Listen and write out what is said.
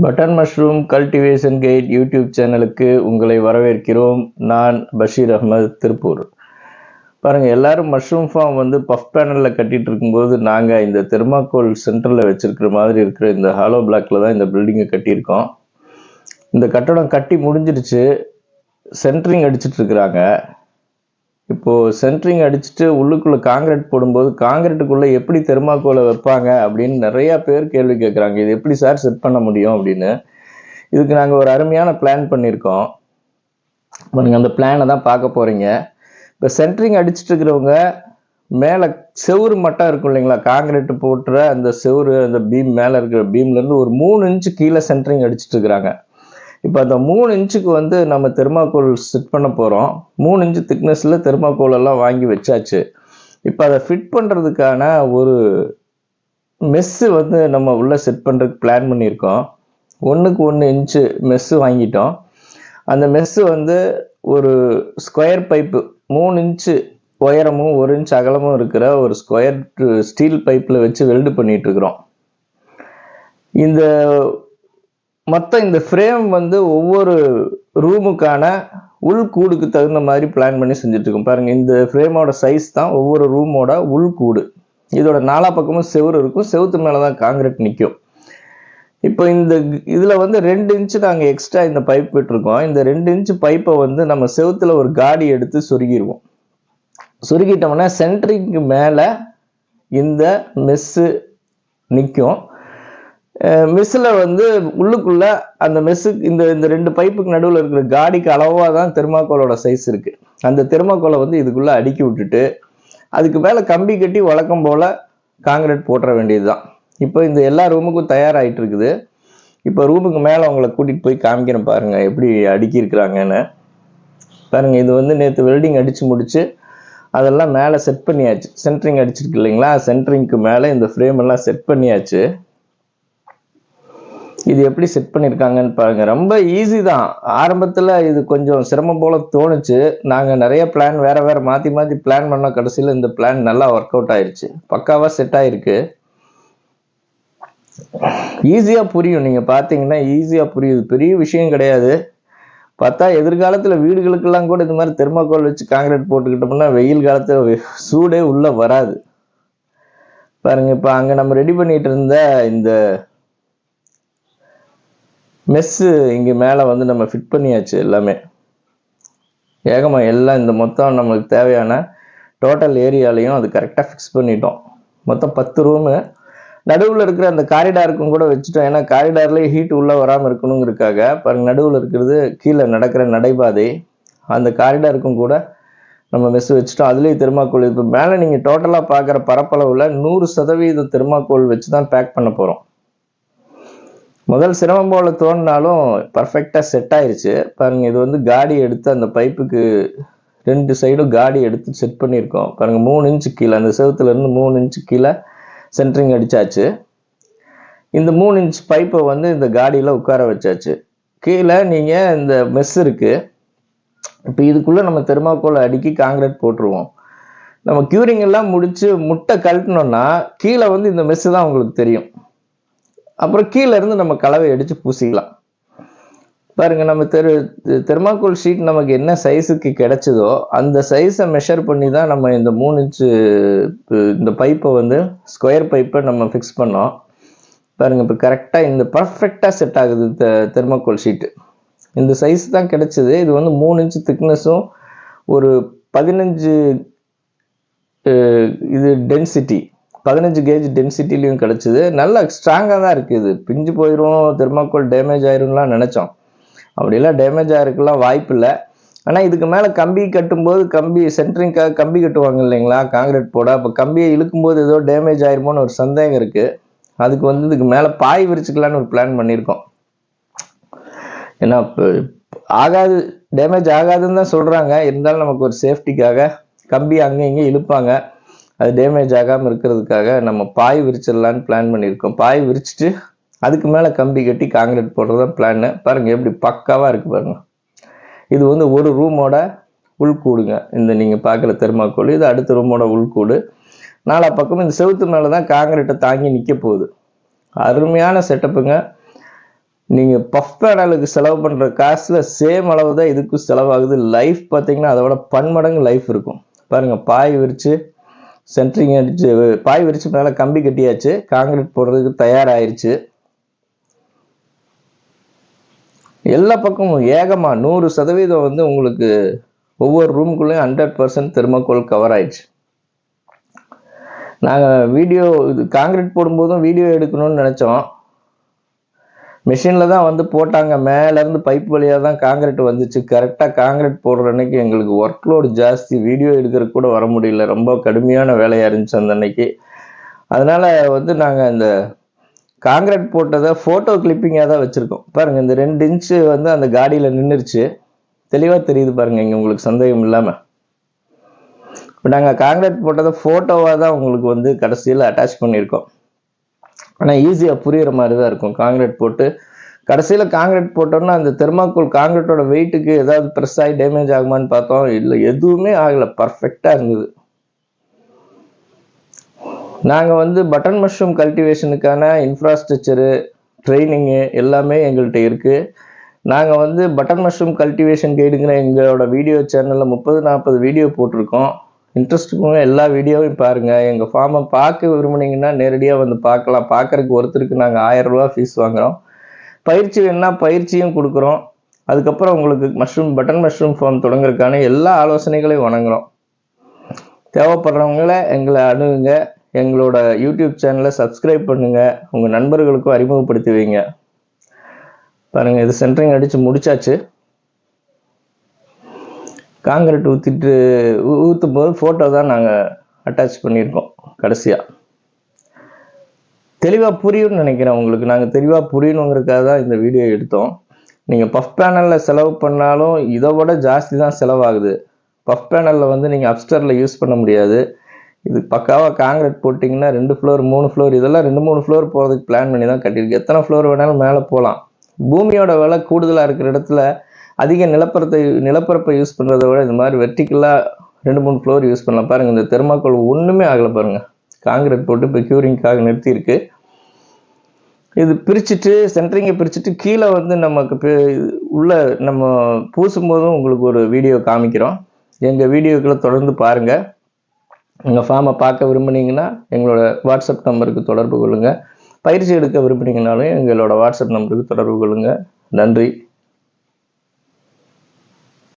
Button mushroom cultivation guide YouTube சேனலுக்கு உங்களை வரவேற்கிறோம். நான் பஷீர் அகமது திருப்பூர். பாருங்கள் எல்லோரும் மஷ்ரூம் ஃபார்ம் வந்து பஃப் பேனலில் கட்டிகிட்டு இருக்கும்போது நாங்கள் இந்த தெர்மாக்கோல் சென்டரில் வச்சுருக்கிற மாதிரி இருக்கிற இந்த ஹாலோ பிளாக்கில் தான் இந்த பில்டிங்கை கட்டியிருக்கோம். இந்த கட்டடம் கட்டி முடிஞ்சிருச்சு. சென்ட்ரிங் அடிச்சிட்ருக்குறாங்க இப்போது சென்ட்ரிங் அடிச்சுட்டு உள்ளுக்குள்ளே காங்கிரீட் போடும்போது காங்கிரீட்டுக்குள்ளே எப்படி தெர்மாக்கோலை வைப்பாங்க அப்படின்னு நிறையா பேர் கேள்வி கேட்குறாங்க. இது எப்படி சார் செட் பண்ண முடியும் அப்படின்னு. இதுக்கு நாங்கள் ஒரு அருமையான பிளான் பண்ணியிருக்கோம். நீங்கள் அந்த பிளானை தான் பார்க்க போகிறீங்க இப்போ சென்ட்ரிங் அடிச்சுட்டு இருக்கிறவங்க மேலே செவுரு மட்டும் இருக்கும் இல்லைங்களா? காங்கிரீட் போட்டுற அந்த செவுறு அந்த பீம் மேலே இருக்கிற பீம்லேருந்து ஒரு மூணு இன்ச்சு கீழே சென்ட்ரிங் அடிச்சிட்டு இருக்கிறாங்க இப்போ அந்த மூணு இன்ச்சுக்கு வந்து நம்ம தெர்மாக்கோல் செட் பண்ண போகிறோம் மூணு இன்ச்சு திக்னஸில் தெர்மாக்கோல் எல்லாம் வாங்கி வச்சாச்சு. இப்போ அதை ஃபிட் பண்ணுறதுக்கான ஒரு மெஸ்ஸு வந்து நம்ம உள்ளே செட் பண்ணுறதுக்கு பிளான் பண்ணியிருக்கோம். ஒன்றுக்கு ஒன்று இன்ச்சு மெஸ்ஸு வாங்கிட்டோம். அந்த மெஸ்ஸு வந்து ஒரு ஸ்கொயர் பைப்பு மூணு இன்ச்சு உயரமும் ஒரு இன்ச் அகலமும் இருக்கிற ஒரு ஸ்கொயர் ஸ்டீல் பைப்பில் வச்சு வெல்டு பண்ணிகிட்ருக்குறோம் இந்த மொத்தம் இந்த ஃப்ரேம் வந்து ஒவ்வொரு ரூமுக்கான உள்கூடுக்கு தகுந்த மாதிரி பிளான் பண்ணி செஞ்சுட்டு பாருங்கள் இந்த ஃப்ரேமோட சைஸ் தான் ஒவ்வொரு ரூமோட உள் கூடு. இதோட நாலா பக்கமும் செவுரு இருக்கும். செவுத்து மேலே தான் காங்கிரீட் நிற்கும் இப்போ இந்த இதில் வந்து ரெண்டு இன்ச்சு நாங்கள் எக்ஸ்ட்ரா இந்த பைப் விட்டுருக்கோம். இந்த ரெண்டு இன்ச்சு பைப்பை வந்து நம்ம செவுத்தில் ஒரு காடி எடுத்து சொருகிடுவோம் சுருக்கிட்டோம்னா சென்ட்ரிங்க்கு மேலே இந்த மெஸ்ஸு நிற்கும் மெஸ்ஸில் வந்து உள்ளுக்குள்ள அந்த மெஸ்ஸு இந்த இந்த ரெண்டு பைப்புக்கு நடுவில் இருக்கிற காடிக்கு அளவாக தான் தெர்மாக்கோலோட சைஸ் இருக்குது அந்த தெர்மாக்கோலை வந்து இதுக்குள்ளே அடுக்கி விட்டுட்டு அதுக்கு மேலே கம்பி கட்டி வழக்கம் போல் காங்கிரீட் போட்டுற வேண்டியது தான் இப்போ இந்த எல்லா ரூமுக்கும் தயாராகிட்டு இருக்குது. இப்போ ரூமுக்கு மேலே அவங்கள கூட்டிகிட்டு போய் காமிக்கிறேன் பாருங்கள் எப்படி அடுக்கியிருக்கிறாங்கன்னு பாருங்கள் இது வந்து நேற்று வெல்டிங் அடித்து முடித்து அதெல்லாம் மேலே செட் பண்ணியாச்சு. சென்ட்ரிங் அடிச்சிருக்கு இல்லைங்களா? சென்ட்ரிங்க்கு மேலே இந்த ஃப்ரேம் எல்லாம் செட் பண்ணியாச்சு. இது எப்படி செட் பண்ணியிருக்காங்கன்னு பாருங்கள் ரொம்ப ஈஸி தான். ஆரம்பத்தில் இது கொஞ்சம் சிரமம் போல தோணுச்சு. நாங்கள் நிறைய பிளான் வேற வேற மாற்றி மாற்றி பிளான் பண்ண கடைசியில் இந்த பிளான் நல்லா ஒர்க் அவுட் ஆயிடுச்சு பக்காவாக செட் ஆயிருக்கு. ஈஸியாக புரியும். நீங்கள் பார்த்தீங்கன்னா ஈஸியாக புரியுது பெரிய விஷயம் கிடையாது. பார்த்தா எதிர்காலத்தில் வீடுகளுக்கெல்லாம் கூட இந்த மாதிரி தெர்மாக்கோல் வச்சு காங்கிரீட் போட்டுக்கிட்டோம்னா வெயில் காலத்தில் சூடே உள்ளே வராது. பாருங்க இப்போ அங்கே நம்ம ரெடி பண்ணிட்டு இருந்த இந்த மெஸ்ஸு இங்கே மேலே வந்து நம்ம ஃபிட் பண்ணியாச்சு எல்லாமே. ஏகமாக எல்லாம் இந்த மொத்தம் நம்மளுக்கு தேவையான டோட்டல் ஏரியாலையும் அது கரெக்டாக ஃபிக்ஸ் பண்ணிட்டோம். மொத்தம் பத்து ரூமு நடுவில் இருக்கிற அந்த காரிடாருக்கும் கூட வச்சுட்டோம். ஏன்னா காரிடார்லேயே ஹீட் உள்ளே வராமல் இருக்கணுங்கிறதுக்காக பாருங்க நடுவில் இருக்கிறது கீழே நடக்கிற நடைபாதை. அந்த காரிடாருக்கும் கூட நம்ம மெஸ் வச்சுட்டோம். அதுலேயும் தெர்மாக்கோல் இப்போ மேலே நீங்கள் டோட்டலாக பார்க்குற பரப்பளவில் நூறு சதவீத தெர்மாக்கோல் வச்சு தான் பேக் பண்ண போகிறோம் முதல் சிரமம் போல் தோணினாலும் பர்ஃபெக்டாக செட் ஆயிடுச்சு பாருங்கள் இது வந்து காடி எடுத்து அந்த பைப்புக்கு ரெண்டு சைடும் காடி எடுத்து செட் பண்ணியிருக்கோம். பாருங்கள் மூணு இன்ச்சு கீழே அந்த செவத்துலேருந்து மூணு இன்ச்சு கீழே சென்ட்ரிங் அடித்தாச்சு இந்த மூணு இன்ச் பைப்பை வந்து இந்த காடியில் உட்கார வச்சாச்சு. கீழே நீங்கள் இந்த மெஸ் இருக்குது இப்போ இதுக்குள்ளே நம்ம தெர்மாக்கோலை அடுக்கி காங்கிரீட் போட்டுருவோம். நம்ம க்யூரிங் எல்லாம் முடித்து முட்டை கழட்டினோன்னா கீழே வந்து இந்த மெஸ்ஸு தான் உங்களுக்கு தெரியும். அப்புறம் கீழே இருந்து நம்ம கலவை அடித்து பூசிக்கலாம். பாருங்கள் நம்ம தெரு தெர்மாக்கோல் ஷீட் நமக்கு என்ன சைஸுக்கு கிடைச்சதோ அந்த சைஸை மெஷர் பண்ணி தான் நம்ம இந்த மூணு இன்ச்சு இந்த பைப்பை வந்து ஸ்கொயர் பைப்பை நம்ம ஃபிக்ஸ் பண்ணோம். பாருங்க இப்போ கரெக்டாக இந்த பர்ஃபெக்டாக செட் ஆகுது தெ தெர்மாக்கோல் ஷீட்டு. இந்த சைஸ் தான் கிடைச்சிது. இது வந்து மூணு இன்ச்சு திக்னஸும் ஒரு பதினஞ்சு இது டென்சிட்டி பதினஞ்சு கேஜ் டென்சிட்டிலையும் கிடச்சிது. நல்லா ஸ்ட்ராங்காக தான் இருக்குது இது. பிஞ்சு போயிடும் தெர்மாக்கோல் டேமேஜ் ஆயிரும்லாம் நினச்சோம். அப்படிலாம் டேமேஜ் ஆகிருக்கலாம் வாய்ப்பு இல்லை. ஆனால் இதுக்கு மேலே கம்பி கட்டும்போது கம்பி சென்ட்ரிங்காக கம்பி கட்டுவாங்க இல்லைங்களா? காங்கிரீட் போட. அப்போ கம்பியை இழுக்கும்போது ஏதோ டேமேஜ் ஆயிருமோன்னு ஒரு சந்தேகம் இருக்குது அதுக்கு வந்து இதுக்கு மேலே பாய் விரிச்சுக்கலான்னு ஒரு பிளான் பண்ணியிருக்கோம். ஏன்னா இப்போ ஆகாது டேமேஜ் ஆகாதுன்னு தான் சொல்கிறாங்க இருந்தாலும் நமக்கு ஒரு சேஃப்டிக்காக கம்பி அங்கே இங்கே இழுப்பாங்க. அது டேமேஜ் ஆகாமல் இருக்கிறதுக்காக நம்ம பாய் விரிச்சிடலான்னு பிளான் பண்ணியிருக்கோம். பாய் விரிச்சிட்டு அதுக்கு மேலே கம்பி கட்டி காங்கிரீட் போடுறது தான் பிளான்னு பாருங்கள் எப்படி பக்காவாக இருக்குது பாருங்க. இது வந்து ஒரு ரூமோட உள்கூடுங்க இந்த நீங்கள் பார்க்குற தெர்மாக்கோல் இது அடுத்த ரூமோட உள்கூடு நாலா பக்கமும் இந்த செவுத்து மேலே தான் காங்கிரீட்டை தாங்கி நிற்க போகுது. அருமையான செட்டப்புங்க நீங்கள் பஃப் பேனலுக்கு செலவு பண்ணுற காசில் சேம் அளவு தான் இதுக்கும் செலவாகுது. லைஃப் பார்த்தீங்கன்னா அதோட பன்மடங்கு லைஃப் இருக்கும். பாருங்கள் பாய் விரித்து சென்ட்ரிங் அடிச்சு பாய் விரிச்சு மேலே கம்பி கட்டியாச்சு. காங்கிரீட் போடுறதுக்கு தயாராகிருச்சு எல்லா பக்கமும் ஏகமாக நூறு சதவீதம் வந்து உங்களுக்கு ஒவ்வொரு ரூமுக்குள்ளேயும் ஹண்ட்ரட் பர்சன்ட் தெர்மோகோல் கவர் ஆயிடுச்சு. நாங்கள் வீடியோ இது காங்கிரீட் போடும்போதும் வீடியோ எடுக்கணும்னு நினச்சோம். மிஷினில் தான் வந்து போட்டாங்க. மேலேருந்து பைப் வழியாக தான் காங்கிரீட் வந்துச்சு. கரெக்டாக காங்கிரீட் போடுற அன்னைக்கு எங்களுக்கு ஒர்க் லோடு ஜாஸ்தி. வீடியோ எடுக்கிறதுக்கு கூட வர முடியல. ரொம்ப கடுமையான வேலையாக இருந்துச்சு அந்த அன்னைக்கு. அதனால் வந்து நாங்கள் இந்த காங்கிரீட் போட்டதை ஃபோட்டோ கிளிப்பிங்காக தான் வச்சுருக்கோம். பாருங்கள் இந்த ரெண்டு இன்ச்சு வந்து அந்த காடியில் நின்றுருச்சு தெளிவாக தெரியுது பாருங்கள் இங்கே உங்களுக்கு சந்தேகம் இல்லாமல் இப்போ நாங்கள் காங்கிரீட் போட்டதை ஃபோட்டோவாக தான் உங்களுக்கு வந்து கடைசியில் அட்டாச் பண்ணியிருக்கோம். ஆனால் ஈஸியாக புரிகிற மாதிரி தான் இருக்கும். காங்கிரீட் போட்டு கடைசியில் காங்கிரீட் போட்டோம்னா அந்த தெர்மாக்கோல் காங்கிரீட்டோட வெயிட்டுக்கு ஏதாவது ப்ரெஸ் ஆகி டேமேஜ் ஆகுமான்னு பார்த்தோம். இல்லை எதுவுமே ஆகலை. பர்ஃபெக்டாக இருந்தது. நாங்கள் வந்து பட்டன் மஷ்ரூம் கல்டிவேஷனுக்கான இன்ஃப்ராஸ்ட்ரக்சரு ட்ரைனிங்கு எல்லாமே எங்கள்கிட்ட இருக்குது நாங்கள் வந்து பட்டன் மஷ்ரூம் கல்டிவேஷன் கைடுங்கிற எங்களோட வீடியோ சேனலில் முப்பது நாற்பது வீடியோ போட்டிருக்கோம். இன்ட்ரெஸ்ட்டுக்குங்க எல்லா வீடியோவையும் பாருங்கள் எங்கள் ஃபார்மை பார்க்க விரும்புனீங்கன்னா நேரடியாக வந்து பார்க்கலாம். பார்க்குறக்கு ஒருத்தருக்கு நாங்கள் ஆயிரம் ஃபீஸ் வாங்குகிறோம் பயிற்சி வேணுன்னா பயிற்சியும் கொடுக்குறோம். அதுக்கப்புறம் உங்களுக்கு மஷ்ரூம் பட்டன் மஷ்ரூம் ஃபார்ம் தொடங்குறதுக்கான எல்லா ஆலோசனைகளையும் வணங்குகிறோம் தேவைப்படுறவங்கள எங்களை அணுகுங்க. எங்களோட யூடியூப் சேனலை சப்ஸ்கிரைப் பண்ணுங்கள் உங்கள் நண்பர்களுக்கும் அறிமுகப்படுத்துவீங்க பாருங்கள் இது சென்ட்ரிங் அடித்து முடிச்சாச்சு. காங்கிரீட் ஊற்றிட்டு ஊற்றும் போது ஃபோட்டோ தான் நாங்கள் அட்டாச் பண்ணியிருக்கோம் கடைசியாக தெளிவாக புரியும்னு நினைக்கிறேன் உங்களுக்கு. நாங்கள் தெளிவாக புரியணுங்கிறதுக்காக தான் இந்த வீடியோ எடுத்தோம். நீங்கள் பஃப் பேனலில் செலவு பண்ணாலும் இதை விட ஜாஸ்தி தான் செலவாகுது. பஃப் பேனலில் வந்து நீங்கள் அப்ஸ்டரில் யூஸ் பண்ண முடியாது. இது பக்காவாக காங்கிரீட் போட்டிங்கன்னா ரெண்டு ஃப்ளோர் மூணு ஃப்ளோர் இதெல்லாம் ரெண்டு மூணு ஃப்ளோர் போகிறதுக்கு பிளான் பண்ணி தான் கட்டியிருக்கு எத்தனை ஃப்ளோர் வேணாலும் மேலே போகலாம். பூமியோட விலை கூடுதலாக இருக்கிற இடத்துல அதிக நிலப்பரத்தை நிலப்பரப்பை யூஸ் பண்ணுறத விட இந்த மாதிரி வெர்டிக்கலாக ரெண்டு மூணு ஃப்ளோர் யூஸ் பண்ணலாம். பாருங்கள் இந்த தெர்மாக்கோல் ஒன்றுமே ஆகலை பாருங்கள் காங்கிரீட் போட்டு இப்போ க்யூரிங்காக நிறுத்தியிருக்கு. இது பிரிச்சுட்டு சென்ட்ரிங்கை பிரிச்சுட்டு கீழே வந்து நமக்கு உள்ள நம்ம பூசும் போதும் உங்களுக்கு ஒரு வீடியோ காமிக்கிறோம். எங்கள் வீடியோக்களை தொடர்ந்து பாருங்கள் உங்கள் ஃபார்மை பார்க்க விரும்புனீங்கன்னா எங்களோட வாட்ஸ்அப் நம்பருக்கு தொடர்பு கொள்ளுங்கள் பயிற்சி எடுக்க விரும்புனீங்கனாலும் எங்களோட வாட்ஸ்அப் நம்பருக்கு தொடர்பு கொள்ளுங்கள் நன்றி.